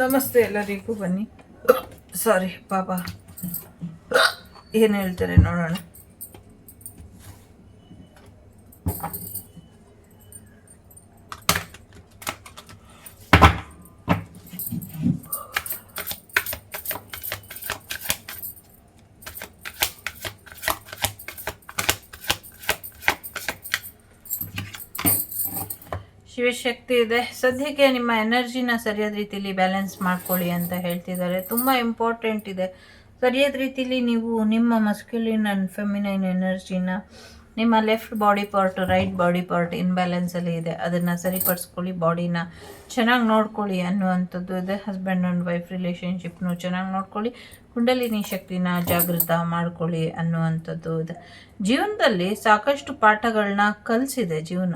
ನಮಸ್ತೆ ಎಲ್ಲರಿಗೂ ಬನ್ನಿ. ಸಾರಿ ಪಾಪ. ಏನು ಹೇಳ್ತಾರೆ ನೋಡೋಣ. ಶಿವಶಕ್ತಿ ಇದೆ. ಸದ್ಯಕ್ಕೆ ನಿಮ್ಮ ಎನರ್ಜಿನ ಸರಿಯಾದ ರೀತಿಯಲ್ಲಿ ಬ್ಯಾಲೆನ್ಸ್ ಮಾಡ್ಕೊಳ್ಳಿ ಅಂತ ಹೇಳ್ತಿದ್ದಾರೆ. ತುಂಬ ಇಂಪಾರ್ಟೆಂಟ್ ಇದೆ. ಸರಿಯಾದ ರೀತಿಯಲ್ಲಿ ನೀವು ನಿಮ್ಮ ಮಸ್ಕ್ಯುಲಿನ್ ಆ್ಯಂಡ್ ಫೆಮಿನೈನ್ ಎನರ್ಜಿನ ನಿಮ್ಮ left body part right body part ಇನ್ಬ್ಯಾಲೆನ್ಸಲ್ಲಿ ಇದೆ. ಅದನ್ನು ಸರಿಪಡಿಸ್ಕೊಳ್ಳಿ. ಬಾಡಿನ ಚೆನ್ನಾಗಿ ನೋಡ್ಕೊಳ್ಳಿ ಅನ್ನುವಂಥದ್ದು ಇದೆ. ಹಸ್ಬೆಂಡ್ ಆ್ಯಂಡ್ ವೈಫ್ ರಿಲೇಷನ್ಶಿಪ್ನು ಚೆನ್ನಾಗಿ ನೋಡ್ಕೊಳ್ಳಿ. ಕುಂಡಲಿನಿ ಶಕ್ತಿನ ಜಾಗೃತ ಮಾಡ್ಕೊಳ್ಳಿ ಅನ್ನುವಂಥದ್ದು ಇದೆ. ಜೀವನದಲ್ಲಿ ಸಾಕಷ್ಟು ಪಾಠಗಳನ್ನ ಕಲಿಸಿದೆ ಜೀವನ.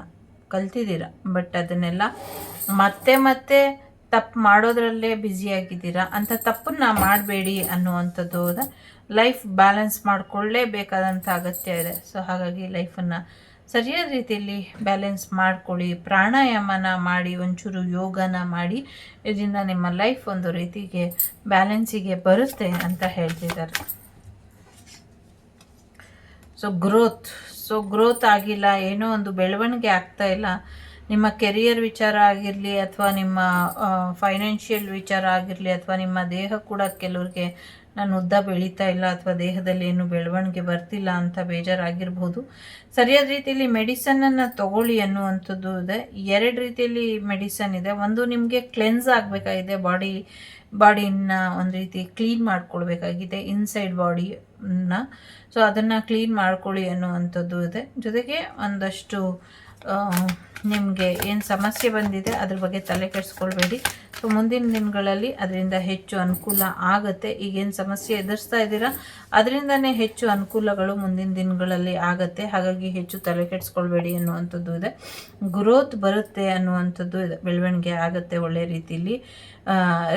ಕಲ್ತಿದ್ದೀರ? ಬಟ್ ಅದನ್ನೆಲ್ಲ ಮತ್ತೆ ಮತ್ತೆ ತಪ್ಪು ಮಾಡೋದ್ರಲ್ಲೇ ಬ್ಯುಸಿಯಾಗಿದ್ದೀರಾ ಅಂಥ ತಪ್ಪನ್ನ ಮಾಡಬೇಡಿ ಅನ್ನುವಂಥದ್ದು ಹೋದ ಲೈಫ್ ಬ್ಯಾಲೆನ್ಸ್ ಮಾಡಿಕೊಳ್ಳೇಬೇಕಾದಂಥ ಅಗತ್ಯ ಇದೆ. ಸೊ ಹಾಗಾಗಿ ಲೈಫನ್ನು ಸರಿಯಾದ ರೀತಿಯಲ್ಲಿ ಬ್ಯಾಲೆನ್ಸ್ ಮಾಡಿಕೊಳ್ಳಿ. ಪ್ರಾಣಾಯಾಮನ ಮಾಡಿ, ಒಂಚೂರು ಯೋಗನ ಮಾಡಿ. ಇದರಿಂದ ನಿಮ್ಮ ಲೈಫ್ ಒಂದು ರೀತಿಗೆ ಬ್ಯಾಲೆನ್ಸಿಗೆ ಬರುತ್ತೆ ಅಂತ ಹೇಳ್ತಿದ್ದಾರೆ. ಸೊ ಗ್ರೋತ್ ಸೊ ಗ್ರೋತ್ ಆಗಿಲ್ಲ, ಏನೋ ಒಂದು ಬೆಳವಣಿಗೆ ಆಗ್ತಾ ಇಲ್ಲ. ನಿಮ್ಮ ಕೆರಿಯರ್ ವಿಚಾರ ಆಗಿರಲಿ ಅಥವಾ ನಿಮ್ಮ ಫೈನಾನ್ಷಿಯಲ್ ವಿಚಾರ ಆಗಿರಲಿ ಅಥವಾ ನಿಮ್ಮ ದೇಹ ಕೂಡ ಕೆಲವ್ರಿಗೆ ನಾನು ಉದ್ದ ಬೆಳೀತಾ ಇಲ್ಲ ಅಥವಾ ದೇಹದಲ್ಲಿ ಏನು ಬೆಳವಣಿಗೆ ಬರ್ತಿಲ್ಲ ಅಂತ ಬೇಜಾರಾಗಿರ್ಬೋದು. ಸರಿಯಾದ ರೀತಿಯಲ್ಲಿ ಮೆಡಿಸನನ್ನು ತಗೊಳ್ಳಿ ಅನ್ನುವಂಥದ್ದು ಇದೆ. ಎರಡು ರೀತಿಯಲ್ಲಿ ಮೆಡಿಸನ್ ಇದೆ. ಒಂದು ನಿಮಗೆ ಕ್ಲೆನ್ಸ್ ಆಗಬೇಕಾಗಿದೆ. ಬಾಡಿ, ಬಾಡಿನ ಒಂದು ರೀತಿ ಕ್ಲೀನ್ ಮಾಡ್ಕೊಳ್ಬೇಕಾಗಿದೆ ಇನ್ಸೈಡ್ ಬಾಡಿನ ಸೊ ಅದನ್ನು ಕ್ಲೀನ್ ಮಾಡ್ಕೊಳ್ಳಿ ಅನ್ನುವಂಥದ್ದು ಇದೆ. ಜೊತೆಗೆ ಒಂದಷ್ಟು ನಿಮಗೆ ಏನು ಸಮಸ್ಯೆ ಬಂದಿದೆ ಅದ್ರ ಬಗ್ಗೆ ತಲೆ ಕೆಡಿಸ್ಕೊಳ್ಬೇಡಿ. ಸೊ ಮುಂದಿನ ದಿನಗಳಲ್ಲಿ ಅದರಿಂದ ಹೆಚ್ಚು ಅನುಕೂಲ ಆಗುತ್ತೆ. ಈಗೇನು ಸಮಸ್ಯೆ ಎದುರಿಸ್ತಾ ಇದ್ದೀರಾ? ಅದರಿಂದನೇ ಹೆಚ್ಚು ಅನುಕೂಲಗಳು ಮುಂದಿನ ದಿನಗಳಲ್ಲಿ ಆಗುತ್ತೆ. ಹಾಗಾಗಿ ಹೆಚ್ಚು ತಲೆ ಕೆಡಿಸ್ಕೊಳ್ಬೇಡಿ ಅನ್ನುವಂಥದ್ದು ಇದೆ. ಗ್ರೋತ್ ಬರುತ್ತೆ ಅನ್ನುವಂಥದ್ದು ಇದೆ. ಬೆಳವಣಿಗೆ ಆಗುತ್ತೆ ಒಳ್ಳೆ ರೀತಿಯಲ್ಲಿ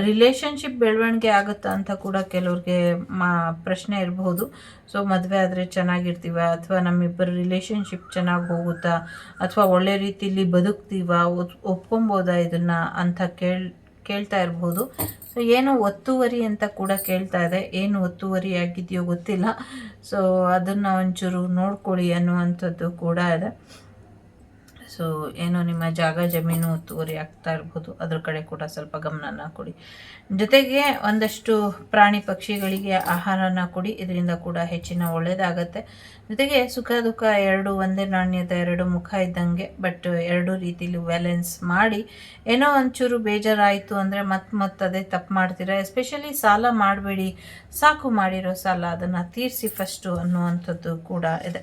ರಿಲೇಷನ್ಶಿಪ್ ಬೆಳವಣಿಗೆ ಆಗುತ್ತಾ ಅಂತ ಕೂಡ ಕೆಲವ್ರಿಗೆ ಮಾ ಪ್ರಶ್ನೆ ಇರಬಹುದು ಸೊ ಮದುವೆ ಆದರೆ ಚೆನ್ನಾಗಿರ್ತೀವ? ಅಥವಾ ನಮ್ಮಿಬ್ಬರ ರಿಲೇಷನ್ಶಿಪ್ ಚೆನ್ನಾಗಿ ಹೋಗುತ್ತಾ? ಅಥವಾ ಒಳ್ಳೆ ರೀತಿಯಲ್ಲಿ ಬದುಕ್ತೀವ? ಒಪ್ಕೊಬೋದಾ ಇದನ್ನು ಅಂತ ಕೇಳ್, ಕೇಳ್ತಾ ಇರ್ಬೋದು. ಸೊ ಏನು ಒತ್ತುವರಿ ಅಂತ ಕೂಡ ಕೇಳ್ತಾ ಇದೆ. ಏನು ಒತ್ತುವರಿ ಆಗಿದೆಯೋ ಗೊತ್ತಿಲ್ಲ. ಸೊ ಅದನ್ನು ಒಂಚೂರು ನೋಡ್ಕೊಳ್ಳಿ ಅನ್ನುವಂಥದ್ದು ಕೂಡ ಇದೆ. ಸೊ ಏನೋ ನಿಮ್ಮ ಜಾಗ ಜಮೀನು ಒತ್ತುವರಿ ಆಗ್ತಾ ಇರ್ಬೋದು. ಅದ್ರ ಕಡೆ ಕೂಡ ಸ್ವಲ್ಪ ಗಮನನ ಕೊಡಿ. ಜೊತೆಗೆ ಒಂದಷ್ಟು ಪ್ರಾಣಿ ಪಕ್ಷಿಗಳಿಗೆ ಆಹಾರನ ಕೊಡಿ. ಇದರಿಂದ ಕೂಡ ಹೆಚ್ಚಿನ ಒಳ್ಳೆಯದಾಗತ್ತೆ ಜೊತೆಗೆ ಸುಖ ದುಃಖ ಎರಡು, ಒಂದೇ ನಾಣ್ಯದ ಎರಡು ಮುಖ ಇದ್ದಂಗೆ ಬಟ್ ಎರಡು ರೀತಿಲಿ ಬ್ಯಾಲೆನ್ಸ್ ಮಾಡಿ, ಏನೋ ಒಂಚೂರು ಬೇಜಾರಾಯಿತು ಅಂದರೆ ಮತ್ತೆ ಮತ್ತೆ ಅದೇ ತಪ್ಪು ಮಾಡ್ತೀರಾ. ಎಸ್ಪೆಷಲಿ ಸಾಲ ಮಾಡಬೇಡಿ. ಸಾಕು ಮಾಡಿರೋ ಸಾಲ ಅದನ್ನು ತೀರಿಸಿ ಫಸ್ಟು ಅನ್ನುವಂಥದ್ದು ಕೂಡ ಇದೆ.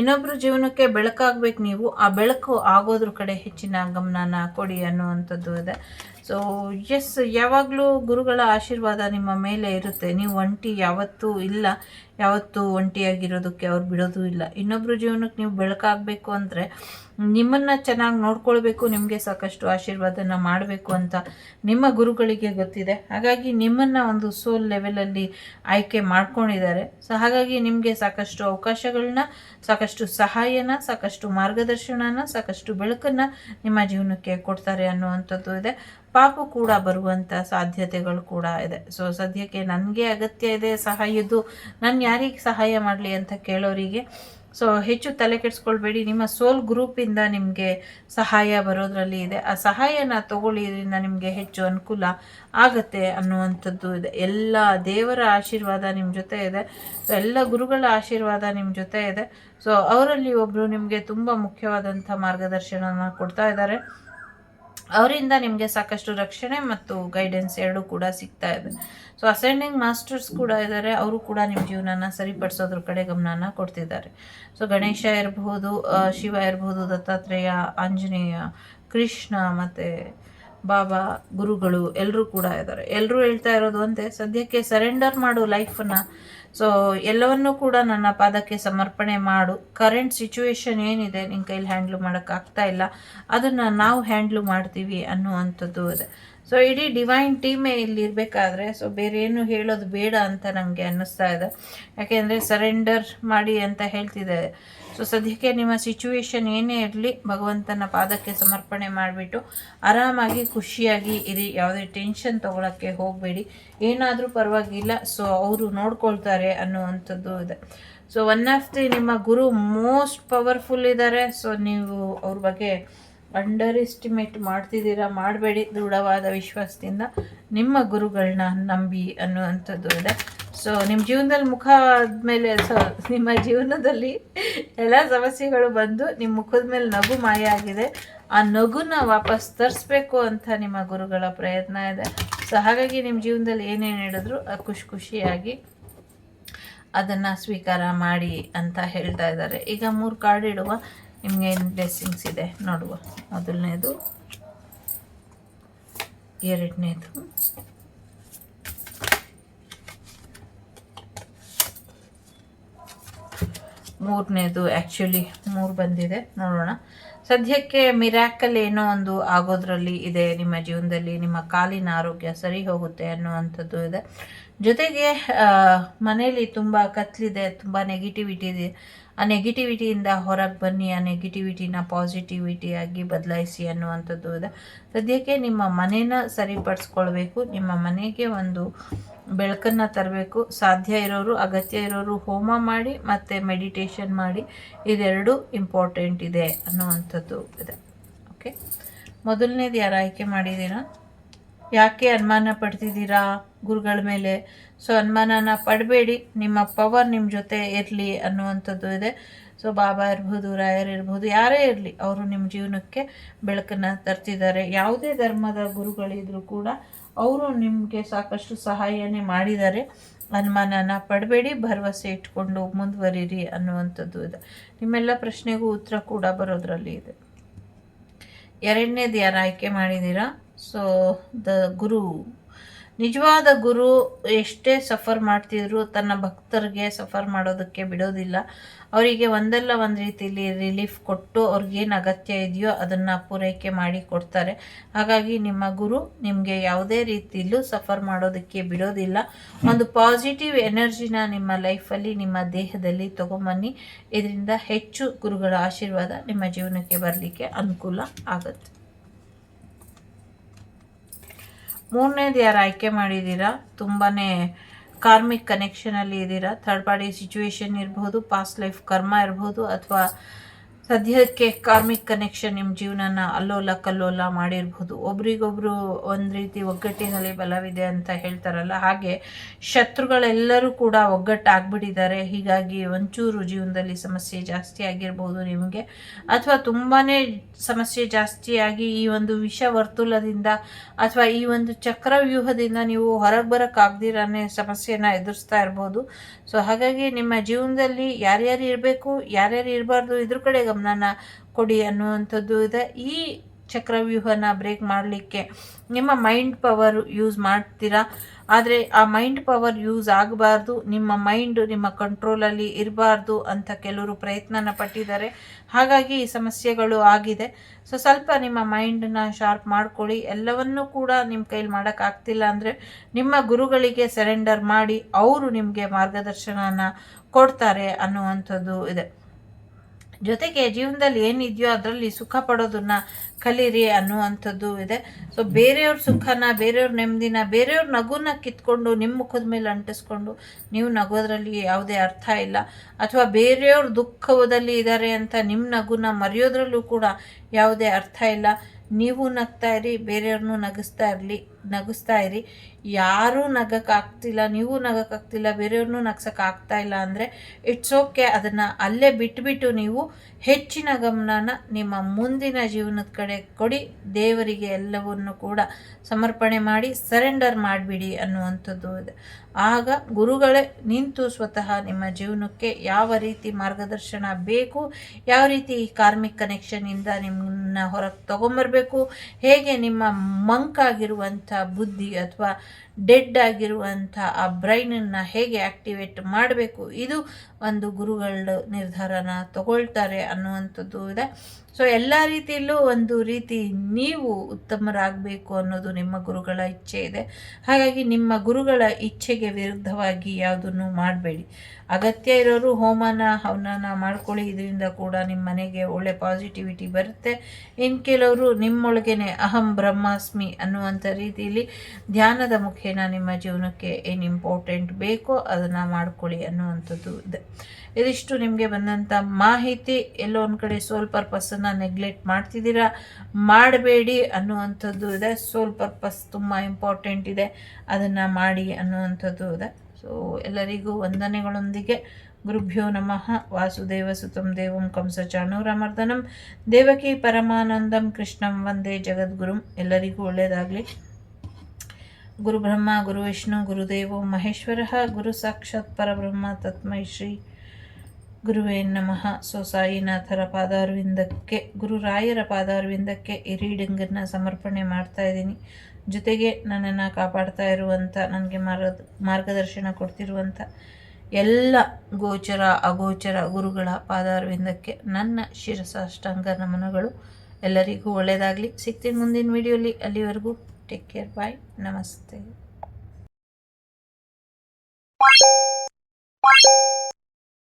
ಇನ್ನೊಬ್ಬರು ಜೀವನಕ್ಕೆ ಬೆಳಕಾಗಬೇಕು ನೀವು. ಆ ಬೆಳಕು ಆಗೋದ್ರ ಕಡೆ ಹೆಚ್ಚಿನ ಗಮನನ ಕೊಡಿ ಅನ್ನುವಂಥದ್ದು ಇದೆ ಸೊ ಎಸ್ ಯಾವಾಗಲೂ ಗುರುಗಳ ಆಶೀರ್ವಾದ ನಿಮ್ಮ ಮೇಲೆ ಇರುತ್ತೆ. ನೀವು ಒಂಟಿ ಯಾವತ್ತೂ ಇಲ್ಲ. ಯಾವತ್ತೂ ಒಂಟಿಯಾಗಿರೋದಕ್ಕೆ ಅವ್ರು ಬಿಡೋದು ಇಲ್ಲ. ಇನ್ನೊಬ್ಬರ ಜೀವನಕ್ಕೆ ನೀವು ಬೆಳಕಾಗಬೇಕು ಅಂದರೆ ನಿಮ್ಮನ್ನು ಚೆನ್ನಾಗಿ ನೋಡ್ಕೊಳ್ಬೇಕು, ನಿಮಗೆ ಸಾಕಷ್ಟು ಆಶೀರ್ವಾದನ ಮಾಡಬೇಕು ಅಂತ ನಿಮ್ಮ ಗುರುಗಳಿಗೆ ಗೊತ್ತಿದೆ. ಹಾಗಾಗಿ ನಿಮ್ಮನ್ನು ಒಂದು ಸೋಲ್ ಲೆವೆಲಲ್ಲಿ ಆಯ್ಕೆ ಮಾಡ್ಕೊಂಡಿದ್ದಾರೆ. ಸೊ ಹಾಗಾಗಿ ನಿಮಗೆ ಸಾಕಷ್ಟು ಅವಕಾಶಗಳನ್ನ, ಸಾಕಷ್ಟು ಸಹಾಯನ, ಸಾಕಷ್ಟು ಮಾರ್ಗದರ್ಶನನ, ಸಾಕಷ್ಟು ಬೆಳಕನ್ನು ನಿಮ್ಮ ಜೀವನಕ್ಕೆ ಕೊಡ್ತಾರೆ ಅನ್ನುವಂಥದ್ದು ಇದೆ. ಪಾಪು ಕೂಡ ಬರುವಂಥ ಸಾಧ್ಯತೆಗಳು ಕೂಡ ಇದೆ. ಸೊ ಸದ್ಯಕ್ಕೆ ನನಗೆ ಅಗತ್ಯ ಇದೆ ಸಹಾಯದ್ದು, ನಾನು ಯಾರಿಗೆ ಸಹಾಯ ಮಾಡಲಿ ಅಂತ ಕೇಳೋರಿಗೆ. ಸೊ ಹೆಚ್ಚು ತಲೆ ಕೆಡಿಸ್ಕೊಳ್ಬೇಡಿ. ನಿಮ್ಮ ಸೋಲ್ ಗ್ರೂಪಿಂದ ನಿಮಗೆ ಸಹಾಯ ಬರೋದ್ರಲ್ಲಿ ಇದೆ. ಆ ಸಹಾಯನ ತಗೊಳ್ಳಿದ್ರಿಂದ ನಿಮಗೆ ಹೆಚ್ಚು ಅನುಕೂಲ ಆಗತ್ತೆ ಅನ್ನುವಂಥದ್ದು ಇದೆ. ಎಲ್ಲ ದೇವರ ಆಶೀರ್ವಾದ ನಿಮ್ಮ ಜೊತೆ ಇದೆ. ಎಲ್ಲ ಗುರುಗಳ ಆಶೀರ್ವಾದ ನಿಮ್ಮ ಜೊತೆ ಇದೆ. ಸೊ ಅವರಲ್ಲಿ ಒಬ್ಬರು ನಿಮಗೆ ತುಂಬ ಮುಖ್ಯವಾದಂಥ ಮಾರ್ಗದರ್ಶನವನ್ನು ಕೊಡ್ತಾ ಇದ್ದಾರೆ. ಅವರಿಂದ ನಿಮಗೆ ಸಾಕಷ್ಟು ರಕ್ಷಣೆ ಮತ್ತು ಗೈಡೆನ್ಸ್ ಎರಡೂ ಕೂಡ ಸಿಗ್ತಾ ಇದೆ. ಸೊ ಅಸೆಂಡಿಂಗ್ ಮಾಸ್ಟರ್ಸ್ ಕೂಡ ಇದ್ದಾರೆ ಅವರು ಕೂಡ ನಿಮ್ಮ ಜೀವನನ ಸರಿಪಡಿಸೋದ್ರ ಕಡೆ ಗಮನನ ಕೊಡ್ತಿದ್ದಾರೆ. ಸೊ ಗಣೇಶ ಇರಬಹುದು ಶಿವ ಇರಬಹುದು ದತ್ತಾತ್ರೇಯ, ಆಂಜನೇಯ, ಕೃಷ್ಣ ಮತ್ತು ಬಾಬಾ, ಗುರುಗಳು ಎಲ್ಲರೂ ಕೂಡ ಇದ್ದಾರೆ. ಎಲ್ಲರೂ ಹೇಳ್ತಾ ಇರೋದು ಅಂತೆ ಸದ್ಯಕ್ಕೆ ಸರೆಂಡರ್ ಮಾಡು ಲೈಫನ್ನ ಸೊ ಎಲ್ಲವನ್ನೂ ಕೂಡ ನನ್ನ ಪಾದಕ್ಕೆ ಸಮರ್ಪಣೆ ಮಾಡು. ಕರೆಂಟ್ ಸಿಚುವೇಶನ್ ಏನಿದೆ ನಿನ್ನ ಕೈಲಿ ಹ್ಯಾಂಡ್ಲ್ ಮಾಡೋಕ್ಕಾಗ್ತಾ ಇಲ್ಲ. ಅದನ್ನು ನಾವು ಹ್ಯಾಂಡ್ಲು ಮಾಡ್ತೀವಿ ಅನ್ನುವಂಥದ್ದು ಇದೆ. ಸೊ ಇಡೀ ಡಿವೈನ್ ಟೀಮೇ ಇಲ್ಲಿ ಇರಬೇಕಾದ್ರೆ ಸೊ ಬೇರೆ ಏನು ಹೇಳೋದು ಬೇಡ ಅಂತ ನನಗೆ ಅನ್ನಿಸ್ತಾ ಇದೆ. ಯಾಕೆಂದರೆ ಸರೆಂಡರ್ ಮಾಡಿ ಅಂತ ಹೇಳ್ತಿದ್ದಾರೆ ಸೊ ಸದ್ಯಕ್ಕೆ ನಿಮ್ಮ ಸಿಚುವೇಶನ್ ಏನೇ ಇರಲಿ, ಭಗವಂತನ ಪಾದಕ್ಕೆ ಸಮರ್ಪಣೆ ಮಾಡಿಬಿಟ್ಟು ಆರಾಮಾಗಿ, ಖುಷಿಯಾಗಿ ಇರಿ. ಯಾವುದೇ ಟೆನ್ಷನ್ ತೊಗೊಳಕ್ಕೆ ಹೋಗಬೇಡಿ. ಏನಾದರೂ ಪರವಾಗಿಲ್ಲ ಸೊ ಅವರು ನೋಡ್ಕೊಳ್ತಾರೆ ಅನ್ನುವಂಥದ್ದು ಇದೆ. ಸೊ ಒನ್ ಆಫ್ ದಿ ನಿಮ್ಮ ಗುರು ಮೋಸ್ಟ್ ಪವರ್ಫುಲ್ ಇದ್ದಾರೆ ಸೊ ನೀವು ಅವ್ರ ಬಗ್ಗೆ ಅಂಡರ್ ಎಸ್ಟಿಮೇಟ್ ಮಾಡ್ತಿದ್ದೀರಾ? ಮಾಡಬೇಡಿ. ದೃಢವಾದ ವಿಶ್ವಾಸದಿಂದ ನಿಮ್ಮ ಗುರುಗಳನ್ನ ನಂಬಿ ಅನ್ನುವಂಥದ್ದು ಇದೆ. ಸೊ ನಿಮ್ಮ ಜೀವನದಲ್ಲಿ ಮುಖ ಆದಮೇಲೆ ಸೊ, ನಿಮ್ಮ ಜೀವನದಲ್ಲಿ ಎಲ್ಲ ಸಮಸ್ಯೆಗಳು ಬಂದು ನಿಮ್ಮ ಮುಖದ ಮೇಲೆ ನಗು ಮಾಯ ಆಗಿದೆ. ಆ ನಗುನ ವಾಪಸ್ ತರಿಸ್ಬೇಕು ಅಂತ ನಿಮ್ಮ ಗುರುಗಳ ಪ್ರಯತ್ನ ಇದೆ. ಸೊ ಹಾಗಾಗಿ ನಿಮ್ಮ ಜೀವನದಲ್ಲಿ ಏನೇನು ಹೇಳಿದ್ರು ಖುಷಿ ಖುಷಿಯಾಗಿ ಅದನ್ನು ಸ್ವೀಕಾರ ಮಾಡಿ ಅಂತ ಹೇಳ್ತಾ ಇದ್ದಾರೆ. ಈಗ ಮೂರು ಕಾರ್ಡ್ ಇಡುವ. ನಿಮಗೆ ಬ್ಲೆಸ್ಸಿಂಗ್ಸ್ ಇದೆ? ನೋಡುವ. ಮೊದಲನೇದು. ಎರಡನೇದು. ಮೂರನೇದು. ಆ್ಯಕ್ಚುಲಿ ಮೂರು ಬಂದಿದೆ. ನೋಡೋಣ. ಸದ್ಯಕ್ಕೆ ಮಿರಾಕಲ್ ಏನೋ ಒಂದು ಆಗೋದ್ರಲ್ಲಿ ಇದೆ. ನಿಮ್ಮ ಜೀವನದಲ್ಲಿ ನಿಮ್ಮ ಕಾಲಿನ ಆರೋಗ್ಯ ಸರಿ ಹೋಗುತ್ತೆ ಅನ್ನುವಂಥದ್ದು ಇದೆ. ಜೊತೆಗೆ ಮನೆಯಲ್ಲಿ ತುಂಬ ಕತ್ಲಿದೆ, ತುಂಬ ನೆಗೆಟಿವಿಟಿ ಇದೆ. ಆ ನೆಗೆಟಿವಿಟಿಯಿಂದ ಹೊರಗೆ ಬನ್ನಿ, ಆ ನೆಗೆಟಿವಿಟಿನ ಪಾಸಿಟಿವಿಟಿಯಾಗಿ ಬದಲಾಯಿಸಿ ಅನ್ನುವಂಥದ್ದು ಇದೆ. ಸದ್ಯಕ್ಕೆ ನಿಮ್ಮ ಮನೇನ ಸರಿಪಡಿಸ್ಕೊಳ್ಬೇಕು, ನಿಮ್ಮ ಮನೆಗೆ ಒಂದು ಬೆಳಕನ್ನು ತರಬೇಕು, ಸಾಧ್ಯ ಇರೋರು, ಅಗತ್ಯ ಇರೋರು ಹೋಮ ಮಾಡಿ ಮತ್ತು ಮೆಡಿಟೇಷನ್ ಮಾಡಿ, ಇದೆರಡು ಇಂಪಾರ್ಟೆಂಟ್ ಇದೆ ಅನ್ನುವಂಥದ್ದು ಇದೆ. ಓಕೆ ಮೊದಲನೇದು ಯಾರು ಆಯ್ಕೆ ಮಾಡಿದ್ದೀರಾ? ಯಾಕೆ ಅನುಮಾನ ಪಡ್ತಿದ್ದೀರಾ? ಗುರುಗಳ ಮೇಲೆ. ಸೊ ಅನುಮಾನನ ಪಡಬೇಡಿ. ನಿಮ್ಮ ಪವರ್ ನಿಮ್ಮ ಜೊತೆ ಇರಲಿ ಅನ್ನುವಂಥದ್ದು ಇದೆ. ಸೊ ಬಾಬಾ ಇರ್ಬೋದು, ರಾಯರ್ ಇರ್ಬೋದು, ಯಾರೇ ಇರಲಿ, ಅವರು ನಿಮ್ಮ ಜೀವನಕ್ಕೆ ಬೆಳಕನ್ನು ತರ್ತಿದ್ದಾರೆ. ಯಾವುದೇ ಧರ್ಮದ ಗುರುಗಳಿದ್ರೂ ಕೂಡ ಅವರು ನಿಮಗೆ ಸಾಕಷ್ಟು ಸಹಾಯನೇ ಮಾಡಿದ್ದಾರೆ. ಅನುಮಾನನ ಪಡಬೇಡಿ, ಭರವಸೆ ಇಟ್ಕೊಂಡು ಮುಂದುವರಿರಿ ಅನ್ನುವಂಥದ್ದು ಇದೆ. ನಿಮ್ಮೆಲ್ಲ ಪ್ರಶ್ನೆಗೂ ಉತ್ತರ ಕೂಡ ಬರೋದ್ರಲ್ಲಿ ಇದೆ. ಎರಡನೇದು ಯಾರು ಆಯ್ಕೆ ಮಾಡಿದ್ದೀರಾ? ಸೊ ದ ಗುರು ನಿಜವಾದ ಗುರು ಎಷ್ಟೇ ಸಫರ್ ಮಾಡ್ತಿದ್ರು ತನ್ನ ಭಕ್ತರಿಗೆ ಸಫರ್ ಮಾಡೋದಕ್ಕೆ ಬಿಡೋದಿಲ್ಲ. ಅವರಿಗೆ ಒಂದಲ್ಲ ಒಂದು ರೀತಿಯಲ್ಲಿ ರಿಲೀಫ್ ಕೊಟ್ಟು ಅವ್ರಿಗೇನು ಅಗತ್ಯ ಇದೆಯೋ ಅದನ್ನು ಪೂರೈಕೆ ಮಾಡಿ ಕೊಡ್ತಾರೆ. ಹಾಗಾಗಿ ನಿಮ್ಮ ಗುರು ನಿಮಗೆ ಯಾವುದೇ ರೀತಿಯಲ್ಲೂ ಸಫರ್ ಮಾಡೋದಕ್ಕೆ ಬಿಡೋದಿಲ್ಲ. ಒಂದು ಪಾಸಿಟಿವ್ ಎನರ್ಜಿನ ನಿಮ್ಮ ಲೈಫಲ್ಲಿ ನಿಮ್ಮ ದೇಹದಲ್ಲಿ ತೊಗೊಂಬನ್ನಿ. ಇದರಿಂದ ಹೆಚ್ಚು ಗುರುಗಳ ಆಶೀರ್ವಾದ ನಿಮ್ಮ ಜೀವನಕ್ಕೆ ಬರಲಿಕ್ಕೆ ಅನುಕೂಲ ಆಗುತ್ತೆ. ಮೂರನೇದು ಯಾರು ಆಯ್ಕೆ ಮಾಡಿದ್ದೀರಾ? ತುಂಬಾ ಕಾರ್ಮಿಕ್ ಕನೆಕ್ಷನಲ್ಲಿ ಇದ್ದೀರಾ ಥರ್ಡ್ ಪಾರ್ಟಿ ಸಿಚುವೇಶನ್ ಇರ್ಬೋದು ಪಾಸ್ಟ್ ಲೈಫ್ ಕರ್ಮ ಇರ್ಬೋದು, ಅಥವಾ ಸದ್ಯಕ್ಕೆ ಕಾರ್ಮಿಕ್ ಕನೆಕ್ಷನ್ ನಿಮ್ಮ ಜೀವನನ ಅಲ್ಲೋಲ ಕಲ್ಲೋಲ ಮಾಡಿರ್ಬೋದು. ಒಬ್ರಿಗೊಬ್ರು ಒಂದು ರೀತಿ ಒಗ್ಗಟ್ಟಿನಲ್ಲಿ ಬಲವಿದೆ ಅಂತ ಹೇಳ್ತಾರಲ್ಲ, ಹಾಗೆ ಶತ್ರುಗಳೆಲ್ಲರೂ ಕೂಡ ಒಗ್ಗಟ್ಟಾಗ್ಬಿಟ್ಟಿದ್ದಾರೆ. ಹೀಗಾಗಿ ಒಂಚೂರು ಜೀವನದಲ್ಲಿ ಸಮಸ್ಯೆ ಜಾಸ್ತಿ ಆಗಿರ್ಬೋದು ನಿಮಗೆ. ಅಥವಾ ತುಂಬಾ ಸಮಸ್ಯೆ ಜಾಸ್ತಿಯಾಗಿ ಈ ಒಂದು ವಿಷ ವರ್ತುಲದಿಂದ ಅಥವಾ ಈ ಒಂದು ಚಕ್ರವ್ಯೂಹದಿಂದ ನೀವು ಹೊರಗೆ ಬರೋಕ್ಕಾಗ್ದಿರನೇ ಸಮಸ್ಯೆನ ಎದುರಿಸ್ತಾ ಇರ್ಬೋದು. ಸೊ ಹಾಗಾಗಿ ನಿಮ್ಮ ಜೀವನದಲ್ಲಿ ಯಾರ್ಯಾರು ಇರಬೇಕು, ಯಾರ್ಯಾರು ಇರಬಾರ್ದು, ಇದ್ರ ಕಡೆ ಗಮನನ ಕೊಡಿ ಅನ್ನುವಂಥದ್ದು ಇದೆ. ಈ ಚಕ್ರವ್ಯೂಹನ ಬ್ರೇಕ್ ಮಾಡಲಿಕ್ಕೆ ನಿಮ್ಮ ಮೈಂಡ್ ಪವರ್ ಯೂಸ್ ಮಾಡ್ತೀರಾ? ಆದರೆ ಆ ಮೈಂಡ್ ಪವರ್ ಯೂಸ್ ಆಗಬಾರ್ದು, ನಿಮ್ಮ ಮೈಂಡ್ ನಿಮ್ಮ ಕಂಟ್ರೋಲಲ್ಲಿ ಇರಬಾರ್ದು ಅಂತ ಕೆಲವರು ಪ್ರಯತ್ನನ ಪಟ್ಟಿದ್ದಾರೆ. ಹಾಗಾಗಿ ಈ ಸಮಸ್ಯೆಗಳು ಆಗಿದೆ. ಸೊ ಸ್ವಲ್ಪ ನಿಮ್ಮ ಮೈಂಡನ್ನ ಶಾರ್ಪ್ ಮಾಡ್ಕೊಳ್ಳಿ. ಎಲ್ಲವನ್ನೂ ಕೂಡ ನಿಮ್ಮ ಕೈಲಿ ಮಾಡೋಕ್ಕಾಗ್ತಿಲ್ಲ ಅಂದರೆ ನಿಮ್ಮ ಗುರುಗಳಿಗೆ ಸರೆಂಡರ್ ಮಾಡಿ, ಅವರು ನಿಮಗೆ ಮಾರ್ಗದರ್ಶನನ ಕೊಡ್ತಾರೆ ಅನ್ನುವಂಥದ್ದು ಇದೆ. ಜೊತೆಗೆ ಜೀವನದಲ್ಲಿ ಏನಿದೆಯೋ ಅದರಲ್ಲಿ ಸುಖ ಪಡೋದನ್ನ ಕಲೀರಿ ಅನ್ನುವಂಥದ್ದು ಇದೆ. ಸೊ ಬೇರೆಯವ್ರ ಸುಖನ, ಬೇರೆಯವ್ರ ನೆಮ್ಮದಿನ, ಬೇರೆಯವ್ರ ನಗುನ ಕಿತ್ಕೊಂಡು ನಿಮ್ಮ ಮುಖದ ಮೇಲೆ ಅಂಟಿಸ್ಕೊಂಡು ನೀವು ನಗೋದ್ರಲ್ಲಿ ಯಾವುದೇ ಅರ್ಥ ಇಲ್ಲ. ಅಥವಾ ಬೇರೆಯವ್ರ ದುಃಖದಲ್ಲಿ ಇದ್ದಾರೆ ಅಂತ ನಿಮ್ಮ ನಗುನ ಮರೆಯೋದ್ರಲ್ಲೂ ಕೂಡ ಯಾವುದೇ ಅರ್ಥ ಇಲ್ಲ. ನೀವು ನಗ್ತಾ ಇರಿ, ಬೇರೆಯವ್ರನ್ನೂ ನಗಿಸ್ತಾ ಇರಲಿ. ನಗಿಸ್ತಾ ಇರಿ. ಯಾರೂ ನಗಕ್ಕಾಗ್ತಿಲ್ಲ, ನೀವು ನಗಕ್ಕಾಗ್ತಿಲ್ಲ, ಬೇರೆಯವ್ರನ್ನೂ ನಗ್ಸೋಕ್ಕಾಗ್ತಾ ಇಲ್ಲ ಅಂದರೆ ಇಟ್ಸ್ ಓಕೆ ಅದನ್ನು ಅಲ್ಲೇ ಬಿಟ್ಬಿಟ್ಟು ನೀವು ಹೆಚ್ಚಿನ ಗಮನನ ನಿಮ್ಮ ಮುಂದಿನ ಜೀವನದ ಕಡೆ ಕೊಡಿ. ದೇವರಿಗೆ ಎಲ್ಲವನ್ನು ಕೂಡ ಸಮರ್ಪಣೆ ಮಾಡಿ ಸರೆಂಡರ್ ಮಾಡಿಬಿಡಿ ಅನ್ನುವಂಥದ್ದು ಇದೆ. ಆಗ ಗುರುಗಳೇ ನಿಂತು ಸ್ವತಃ ನಿಮ್ಮ ಜೀವನಕ್ಕೆ ಯಾವ ರೀತಿ ಮಾರ್ಗದರ್ಶನ ಬೇಕು, ಯಾವ ರೀತಿ ಈ ಕಾರ್ಮಿಕ್ ಕನೆಕ್ಷನಿಂದ ನಿಮ್ಮನ್ನ ಹೊರಗೆ ತೊಗೊಂಬರ್ಬೇಕು, ಹೇಗೆ ನಿಮ್ಮ ಮಂಕಾಗಿರುವಂಥ ಬುದ್ಧಿ ಅಥವಾ ಡೆಡ್ ಆಗಿರುವಂಥ ಆ ಬ್ರೈನನ್ನು ಹೇಗೆ ಆ್ಯಕ್ಟಿವೇಟ್ ಮಾಡಬೇಕು? ಇದು ಒಂದು ಗುರುಗಳು ನಿರ್ಧಾರನ ತಗೊಳ್ತಾರೆ ಅನ್ನುವಂಥದ್ದು ಇದೆ. ಸೊ ಎಲ್ಲ ರೀತಿಯಲ್ಲೂ ಒಂದು ರೀತಿ ನೀವು ಉತ್ತಮರಾಗಬೇಕು ಅನ್ನೋದು ನಿಮ್ಮ ಗುರುಗಳ ಇಚ್ಛೆ ಇದೆ. ಹಾಗಾಗಿ ನಿಮ್ಮ ಗುರುಗಳ ಇಚ್ಛೆಗೆ ವಿರುದ್ಧವಾಗಿ ಯಾವುದನ್ನು ಮಾಡಬೇಡಿ. ಅಗತ್ಯ ಇರೋರು ಹೋಮನ, ಹವನನ ಮಾಡ್ಕೊಳ್ಳಿ. ಇದರಿಂದ ಕೂಡ ನಿಮ್ಮ ಮನೆಗೆ ಒಳ್ಳೆ ಪಾಸಿಟಿವಿಟಿ ಬರುತ್ತೆ. ಇನ್ನು ಕೆಲವರು ನಿಮ್ಮೊಳಗೇನೆ ಅಹಂ ಬ್ರಹ್ಮಾಸ್ಮಿ ಅನ್ನುವಂಥ ರೀತಿಯಲ್ಲಿ ಧ್ಯಾನದ ಮುಖೇನ ನಿಮ್ಮ ಜೀವನಕ್ಕೆ ಏನು ಇಂಪಾರ್ಟೆಂಟ್ ಬೇಕೋ ಅದನ್ನು ಮಾಡ್ಕೊಳ್ಳಿ ಅನ್ನುವಂಥದ್ದು ಇದೆ. ಇದಿಷ್ಟು ನಿಮಗೆ ಬಂದಂಥ ಮಾಹಿತಿ. ಎಲ್ಲೋ ಒಂದು ಕಡೆ ಸೋಲ್ ಪರ್ಪಸ್ಸನ್ನು ನೆಗ್ಲೆಕ್ಟ್ ಮಾಡ್ತಿದ್ದೀರಾ? ಮಾಡಬೇಡಿ ಅನ್ನುವಂಥದ್ದು ಇದೆ. ಸೋಲ್ ಪರ್ಪಸ್ ತುಂಬ ಇಂಪಾರ್ಟೆಂಟ್ ಇದೆ. ಅದನ್ನು ಮಾಡಿ ಅನ್ನುವಂಥದ್ದು ಇದೆ. ಸೊ ಎಲ್ಲರಿಗೂ ವಂದನೆಗಳೊಂದಿಗೆ. ಗುರುಭ್ಯೋ ನಮಃ. ವಾಸುದೇವ ಸುತಂ ದೇವಂ ಕಂಸ ಚಾಣೂರಮರ್ದನಂ. ದೇವಕಿ ಪರಮಾನಂದಂ ಕೃಷ್ಣಂ ವಂದೇ ಜಗದ್ಗುರುಂ. ಎಲ್ಲರಿಗೂ ಒಳ್ಳೆಯದಾಗಲಿ ಗುರುಬ್ರಹ್ಮ ಗುರು ವಿಷ್ಣು, ಗುರುದೇವೋ ಮಹೇಶ್ವರ. ಗುರು ಸಾಕ್ಷಾತ್ ಪರಬ್ರಹ್ಮ, ತತ್ಮೈ ಶ್ರೀ ಗುರುವೇ ನಮಃ. ಸೊ ಸಾಯಿನಾಥರ ಪಾದಾರವಿಂದಕ್ಕೆ ಗುರುರಾಯರ ಪಾದಾರ್ವಿಂದಕ್ಕೆ ಈ ರೀಡಿಂಗನ್ನು ಸಮರ್ಪಣೆ ಮಾಡ್ತಾ ಇದ್ದೀನಿ. ಜೊತೆಗೆ ನನ್ನನ್ನು ಕಾಪಾಡ್ತಾ ಇರುವಂಥ ನನಗೆ ಮಾರ್ಗ, ಮಾರ್ಗದರ್ಶನ ಕೊಡ್ತಿರುವಂಥ ಎಲ್ಲ ಗೋಚರ, ಅಗೋಚರ ಗುರುಗಳ ಪಾದಾರ್ವಿಂದಕ್ಕೆ ನನ್ನ ಶಿರಸಾಷ್ಟಾಂಗ ನಮನಗಳು. ಎಲ್ಲರಿಗೂ ಒಳ್ಳೆಯದಾಗಲಿ ಸಿಗ್ತೀನಿ ಮುಂದಿನ ವಿಡಿಯೋಲಿ. ಅಲ್ಲಿವರೆಗೂ ಟೇಕ್ ಕೇರ್. ಬಾಯ್. ನಮಸ್ತೆ.